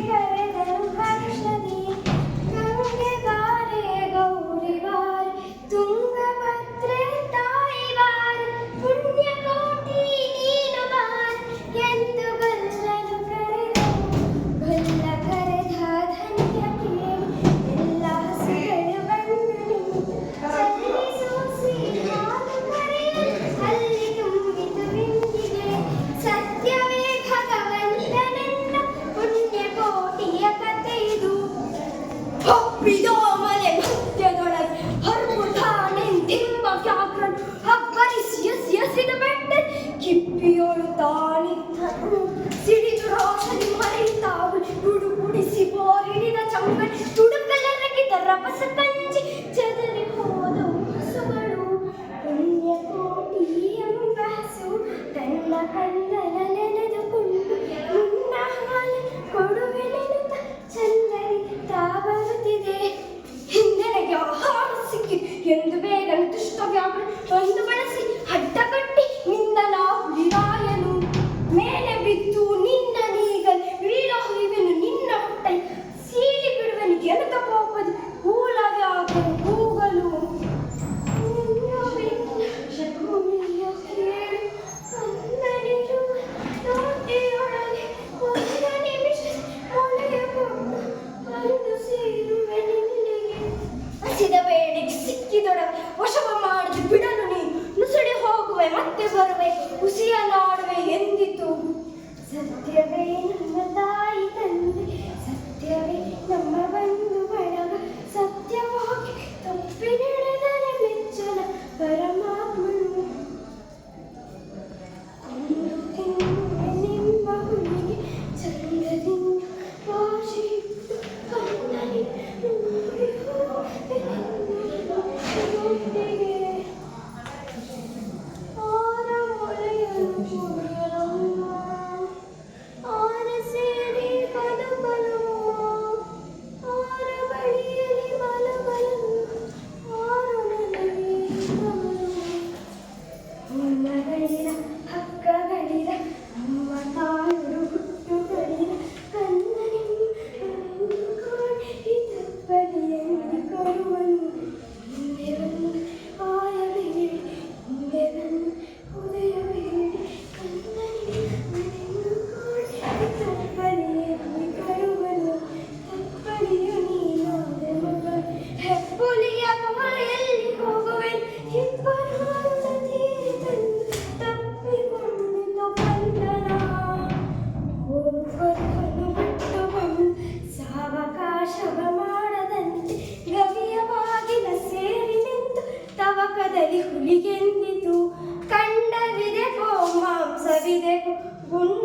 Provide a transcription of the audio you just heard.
Okay. దాని CD చూడ ఒకసారి మరింత గుడి గుడి సిపోరిని Você é see ಕಣ್ಣಲ್ಲಿ ಹುಲಿಗೆಂದಿತು. ಕಂಡವಿದೆ ಗೋ ಮಾಂಸವಿದೆ ಗುಂಡು